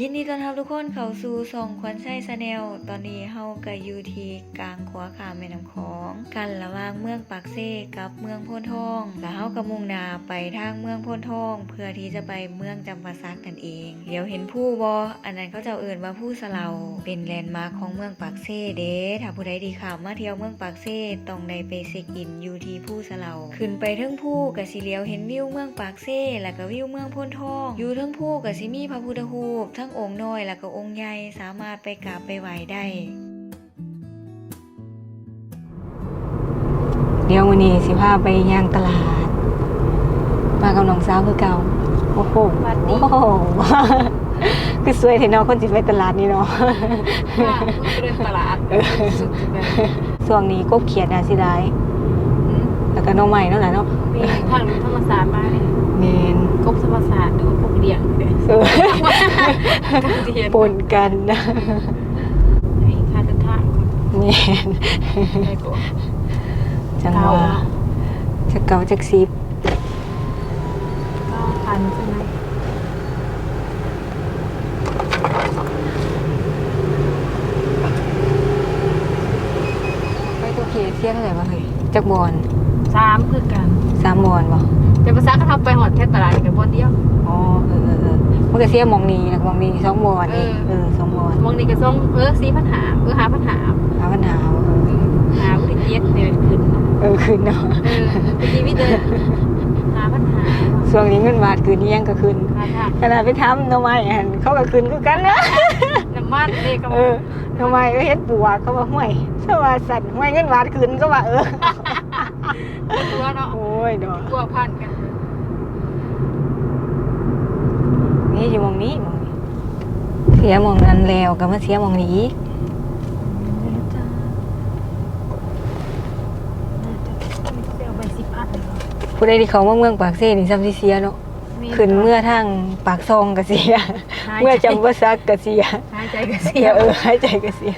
ยินดีต้อนรับทุกคนเข้าสู่ส่องควันใช้ชาแนลตอนนี้เฮาก็อยู่ที่กลางขัวขามแม่น้ำของ กันระหว่างเมืองปากเซกับเมืองโพนทอง แล้วเฮาก็มุ่งนาไปทางเมืองโพนทอง เพื่อที่จะไปเมืองจำปาสักนั่นเอง เดี๋ยวเห็นผู้บออันนั้นเขาจ้าเอื่นว่าผู้สลาเป็นแลนด์มาร์คของเมืองปากเซเด้ถ้าผู้ใดดีข่าวมาเที่ยวเมืองปากเซต้องได้ไปเช็คอินอยู่ที่ผู้สลาขึ้นไปเทิงผู้ก็สิเลียวเห็นวิวเมืองปากเซแล้วก็วิวเมืองโพนทอง อยู่เทิงผู้ก็สิมีพระพุทธรูปทั้งองค์น้อยแล้วก็องค์ใหญ่สามารถไปกราบไปไหว้ได้ เดี๋ยววันนี้สิพาไปย่างตลาด มากับน้องสาวคือเก่า โอ้โหสวัสดี โอ้โหคือสวยเทเนาะคนสิไปตลาดนี่เนาะว่าเดินตลาดสุดเลยช่วงนี้กบเขียดนะสิได้แล้ว ก็หน้องใหม่นั่นแหละเนาะมีทางธรรมศาสตร์มาเลยเมนกบธรรมศาสตร์ดูพวกเลี้ยงเลยเออการเรียปนกันนะให้คาเดินทางเมนจังหวะจะเก่าจักซิบก้าพันใช่ไหมไปตัวเขียเสียเท่าไร่วะเฮ้ยจักบอล สามคือกันสามบอลบ่แต่ภาษาก็ทำไปหอดแค่ตลาดกับบนเดียวอ๋อเออเออเออมันก็เสียหมองนี้นะหมองนี้สองบอลเองเออเออสองบอลมองนี่ก็ส่งเออสี่ปัญหาเออหาปัญหาหาปัญหาว่าเออหาวิธีเย็ดเดือนขึ้นเออคืนเนาะเออเป็นชีวิตเดินหาปัญหาช่วงนี้เงินบาทคืนนี้ยังก็คืนหาทางขนาดไปทำหน่อไม้อันเขาก็คืนคือกันนะน้ำมันเด็กก็เออหน่อไม้ก็เฮ็ดปัวเขาว่าห่วยสว่าสั่นห่วยเงินบาทคืนก็ว่าเออ ตัวเนาะโอ้ยดอกตัวพันกันนี่อยู่หมองนี้หมองนี้ เสียหมองนั้นแล้วก็มาเสียหมองนี้อีกเซลใบสิบอันผู้ใดที่เขามาเมืองปากเซ่นี่ซ้ำที่เสียเนาะขึ้นเมื่อทางปากซองก็เสีย เมื่อจำว่าซักก็เสียหายใจกับเสีเสียยเออหายใจก็เสีย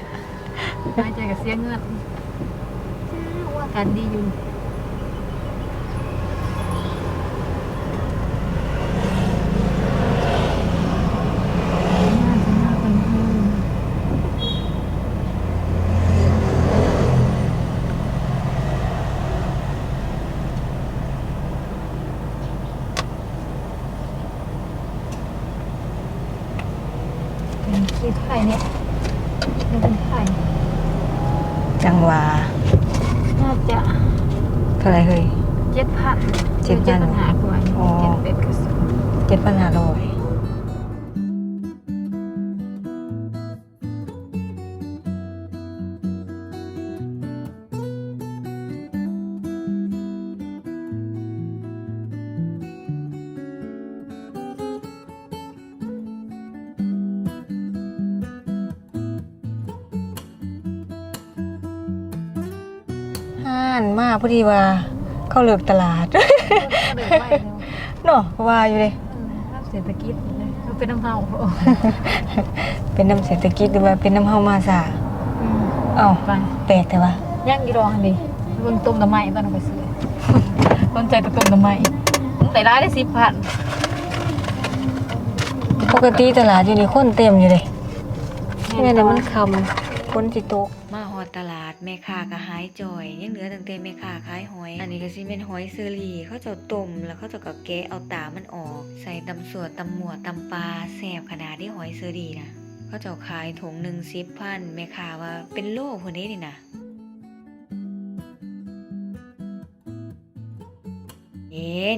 หายใจกับเสียเงินว่ากันดีอยู่ เป็นที่ไทยเนี่ยเป็นไทยจังหวะน่าจะเท่าไหรเฮ้ย เจ็ดพันเจ็ดพัน หากว่าอ๋อเจ็ดเป็ดก็สูงเจ็ดพันห้าร้อยานมาพอดีว่าเข้าเลิกตลาดเดินไปเร็วเนาะว่าอยู่เลยเศรษฐกิจเลยมันเป็นน้ำเท่าเป็นน้ำเศรษฐกิจหรือว่าเป็นน้ำเฮามาซาเอ้าไปแปลกแต่ว่าย่างกี่รองอันดีเบิ่งต้มตะไม้ตอนนั้นไปซื้อต้นใจตะต้มตะไม้แต่ร้านได้สิบพันปกติตลาดอยู่นี่คนเต็มอยู่เลยนี่แหละมันคำค นสิโตก มาฮอดตลาดแม่ค้าก็หายจ่อยยังเหลือตั้งแต่แม่ค้าขายหอย อันนี้ก็สิเป็นหอยเซอรี่เขาเจะต้มแล้วเขาเจะก็แกะเอาตามันออก ใส่ตำสวดตำหมวดตำปลาแซ่บขนาดที่หอยเซอรี่นะเขาเจะขายถุงหนึ่งสิบพันแม่ค้าว่าเป็นโลคนนี้นี่นะ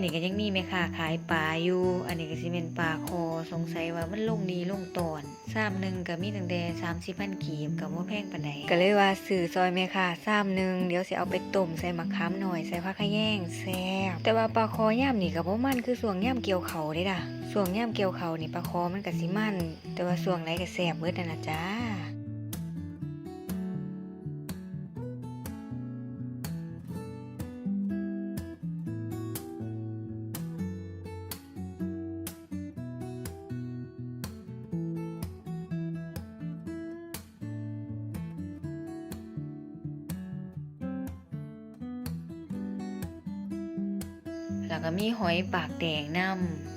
นี่ก็ยังมีแม่ค้าขายปลาอยู่ อันนี้ก็สิเป็นปลาคอสงสัยว่ามันลงดีลงตอนซ้ำหนึ่งก็มีตั้งแต่สามสิบพันกีบกับว่าแพงปานใดก็เลยว่าสื่อซอยแม่ค้าซ้ำหนึ่งเดี๋ยวสิเอาไปต้มใส่มะขามหน่อยใส่ผักขแยงแซ่บแต่ว่าปลาคอย่ำนี่กับว่ามันคือส่วงย่ำเกี่ยวเขาเด้ด่ะส่วงย่ำเกี่ยวเขานี่ปลาคอมันก็สิมันแต่ว่าส่วงไหนก็แซ่บเบิดนั่นนะจ้า แล้วก็มีหอยปากแดงนํ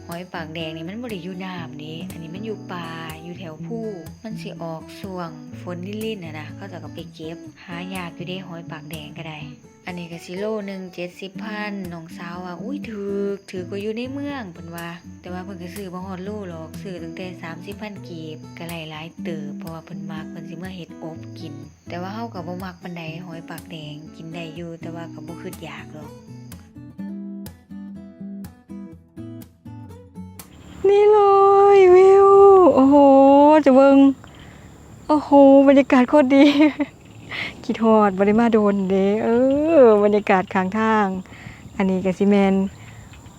หอยปากแดงนี่มันบ่ได้อยู่น้ำนี่อันนี้มันอยู่ป่าอยู่แถวผู้มันสิออกช่วงฝนลิ่นๆน่ะนะเขาจะก็ไปเก็บ หายากอยู่เด้หอยปากแดงก็ได้ อันนี้ก็สิโลหนึ่งเจ็ดสิบพันน้องสาวว่าอุ้ยถือถือกว่าอยู่ในเมืองเพิ่นว่า แต่ว่าเพิ่นก็ซื้อบ่ฮอดโลหรอกซื้อตั้งแต่30พันกีบก็หลายหลายๆเติบเพราะว่าเพิ่นมักเพิ่นสิมาเฮ็ดอบกิน แต่ว่าเฮาก็บ่มักปานใดหอยปากแดงกินได้อยู่แต่ว่าก็บ่คิดอยากหรอก นี่เลยวิว โอ้โห จะเบิงโอ้โห บรรยากาศโคตรดีคิดฮอดบริมาโดนเด้เออบรรยากาศข้างทาง อันนี้กสิแมน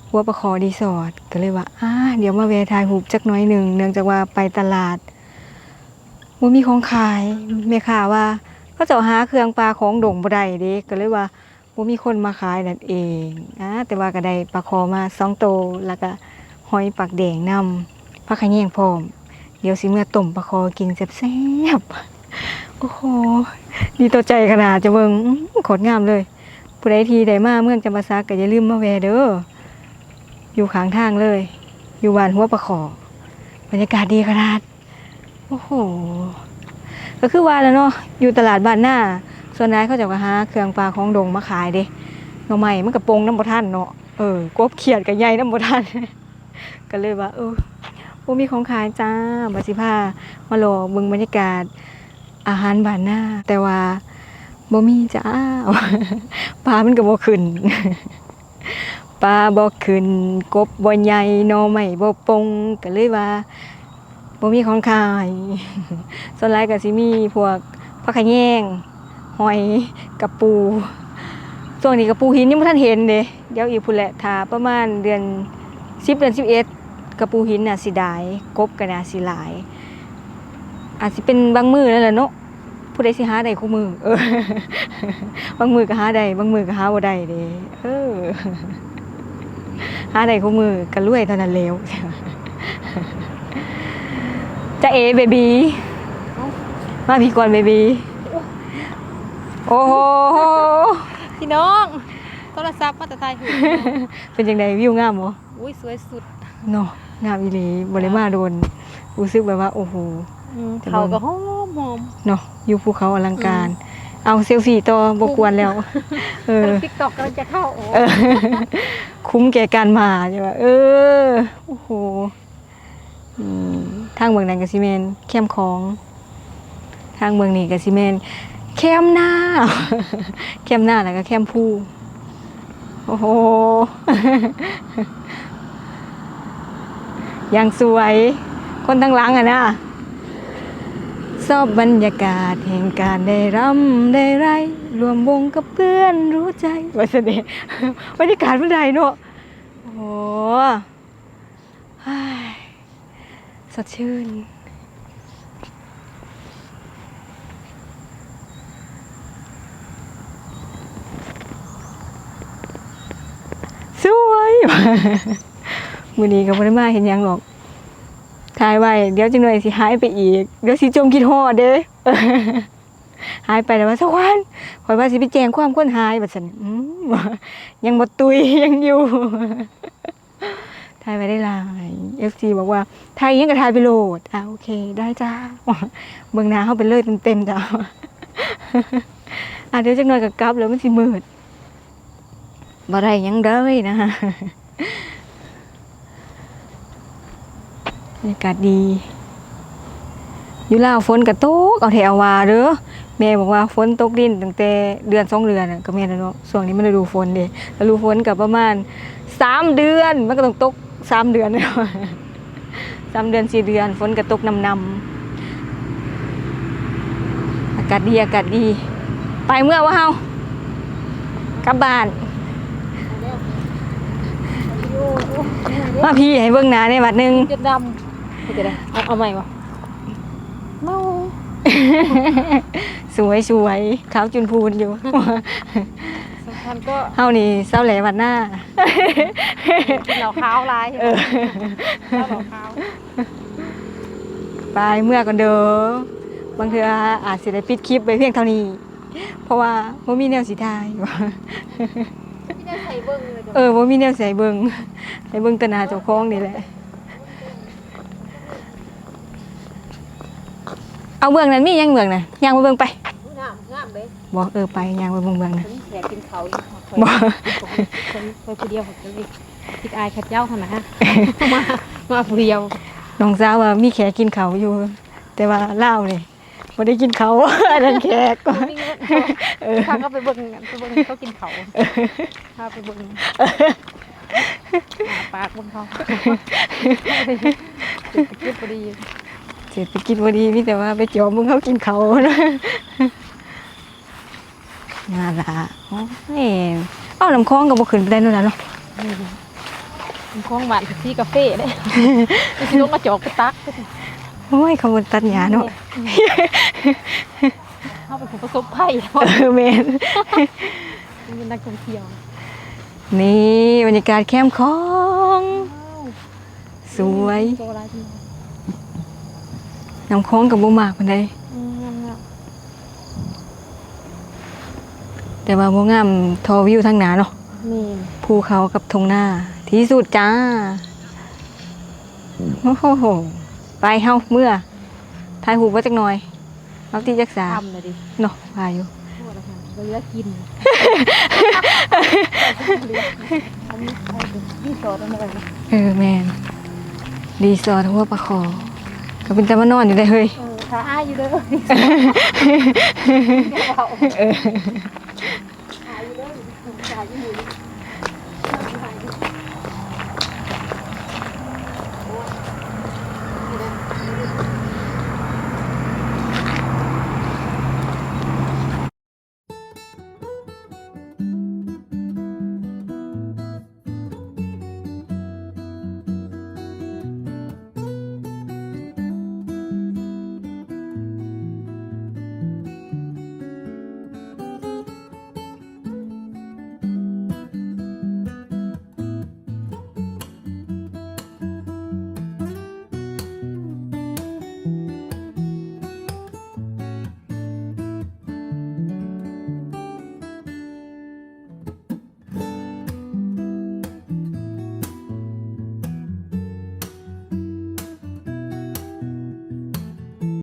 หัวประคอรีสอร์ทก็เลยว่าอ่าเดี๋ยวมาแวะถ่ายรูจักน้อยหนึ่งเนื่องจากว่าไปตลาดว่ามีของขายแม่ค้าว่าเขาจะหาเครื่องปลาของดงบ่ได้เด้ก็เลยว่าว่ามีคนมาขายนั่นเองอ่าแต่ว่าก็ได้ปลาคอมาสองโตแล้วก็ อยปากแดงนำผักขะแยงพร้อม เดี๋ยวสิเมื่อต้มปลาคอกินแซ่บๆโอ้โหดีต่อใจขนาดจะเบิงอื้อโคตรงามเลยผู้ใดทีใดมาเมื่อจำปาสักก็อย่าลืมมาแวะเด้ออยู่ข้างทางเลย อยู่บ้านหัวประขอบรรยากาศดีขนาดโอ้โหก็คือว่าแล้วเนาะอยู่ตลาดบ้านหน้าส่วนนายเขาจะมาหาเครื่องปลาของดงมาขายเด้หน่อใหม่มันกระปงน้ำบ่ท่านเนาะเออกบเขียดกับใหญ่น้ำบ่ท่าน ก็เลยว่าเออโอ้มีของขายจ้าบาสิพามาหลอบิ่งบรรยากาศอาหารบ้านหน้า แต่ว่าบ่มีจ้าปลามันก็บ่ขึ้นปลาบ่ขึ้นกบบ่ใหญ่นอไม่บ่ปงก็เลยว่าบ่มีของขายส่วนหลายก็สิมีพวกผักขะแยงหอยกระปูช่วงนี้กระปูหินยังบ่ทันเห็นเด้เดี๋ยวอีกพุ่นแหละถ้าประมาณเดือน 10เดือน11กระปูหินน่ะสิได้กบก็น่าสิหลาย อาจสิเป็นบางมือนั่นแหละเนาะผู้ใดสิหาได้คู่มือ เออ บางมือก็หาได้บางมือก็หาบ่ได้เด้เออหาได้คู่มือก็รวยเท่านั้นแล้วจะเอเบบีมาพี่ก่อนเบบีโอ้โหพี่น้องโทรศัพท์มาแต่ถ่ายหูปเป็นจังไดวิวงามบ่ อุ้ยสวยสุดเนาะงามอีหลีบ่ได้มาโดนรู้สึกแบบว่า โอ้โหอืมแต่เขาเบิ่งก็หอมหอมเนาะอยู่ภูเขาอลังการ เอาเซลฟี่ต่อบ่กวนแล้ว เออติ๊กต็อกกำลังจะเข้าโอ้เออคุ้มแก่การมาใช่ป่ะเออ โอ้โหอืมทางเมืองนั้นก็สิเมนแคมของ ทางเมืองนี้ก็สิเมนแคมหน้าแคมหน้าแล้วก็แคมผู้โอ้โห ยังสวย คนทั้งหลังอะนะชอบบรรยากาศแห่งการได้รำได้ไรรวมวงกับเพื่อนรู้ใจว่าเสน่ห์บรรยากาศเมื่อใดเนาะโอ้โหสดชื่นสวย มือนี้กับพนมาเห็นยังหรอกถ่ายไว้เดี๋ยวจังหน่อยสิหายไปอีก เดี๋ยวสิจมคิดฮอดเด้หายไปแล้วว่าสักวันข่อยว่าสิไปแจ้งความคนหายบัดซั่นอืมยังบ่ตุยยังอยู่ถ่ายไว้ได้หลาย FC บอกว่าถ่ายอิหยังก็ถ่ายไปโหลดอ่าโอเค ได้จ้าเบิ่งหน้าเฮาไปเลยเต็มๆจ้าอะเดี๋ยวจักหน่อยก็กลับแล้วมันสิมืดบ่ได้หยังเด้ยนะ บ รรยากาศดีอยู่ลาวฝนกระตกเอาแถวว่าเด้อแม่บอกว่าฝนตกดินตั้งแต่เดือนสองเดือนน่ะก็แม่นแล้วเนาะช่วงนี้มันฤดูฝนเด้ฤดูฝนกับประมาณสามเดือนมันก็ต้องตกสามเดือนเนาะสามเดือนสี่เดือนฝนก็ตกนำนำอากาศดีอากาศดี ไปเมื่อว่าเฮากลับบ้านมาพี่ให้เบิ่งหน้าในบัดหนึงจะดำ เอาจะได้เอาเอาใหม่วะเมาสวยสวยขาวจุนพูนอยู่ สำคัญก็เฮานี่เศร้าแหลบัดหน้ากินเหล่าขาวลายเออ เหล้าขาวไปเมื่อก่อนเด้อบางเทื่ออาจสิได้ปิดคลิปไปเพียงเท่านี้ เพราะว่าบ่มีแนวสิทายพี่ได้ใส่ให้เบิ่งเลยเออว่ามีแนวใส่เบิงให้เบิงแตหนาเจ้าของนี่แหละ เอาเบืองนั้นมียังเบืองน่ะย่างไปเบิงไปงามงามเด้บอกเออไปย่างไปเบิงเบืองน่ะคนแขกกินเขาอีกบอกคนคนคนเดียวผมจะอีกติดอายขัดเจ้าขนาดฮะมามาผู้เดียวน้องสาวว่ามีแขกกินเขาวอยู่ แต่ว่าเล่าวนี่บ่ได้กินเขาวอันนั้นแขกก็มีเงินพาก็ไปเบิ่งไปเบิ่งเขากินเขาพาไปเบิ่งหาปากเบิ่งเขาเก็บพอดี เศรษฐกิจบ่ดีมีแต่ว่าไปจอมมึงเขากินเขาวนะน่าละโอ้ยเอาน้ำคลองก็บ่ขึ้นไปได้นู่นน่ะเนาะเป็นของบ้านที่กาแฟเด้ที่ลงมาจอกไปตักโอ้ยเขาบ่ตัดหญ้าเนาะเข้าไปผู้ประสบภัยเออแม่นเป็นนักท่องเที่ยว นี่บรรยากาศแคมป์คลอง สวยโซลาที่ น้ำคลองกับบ่มากปานใดอืมแต่ว่าบ่งามทอวิวทางหน้าเนาะนี่ภูเขากับทงหน้า ที่สุดจ้าโอ้โหไปเฮาเมื่อถ่ายรูปไว้จักหน่อยเอาที่จักษาทำเลยดิเนาะพาอยู่ โทษนะคะเหลือกินอันนี้ใครเป็นพี่สอนอะไรนะเออแมนรีสอร์ทหัวปลาคอ ก็เป็นตะมานอนอยู่ได้เฮ้ย เออท้าอยู่เด้อ เออ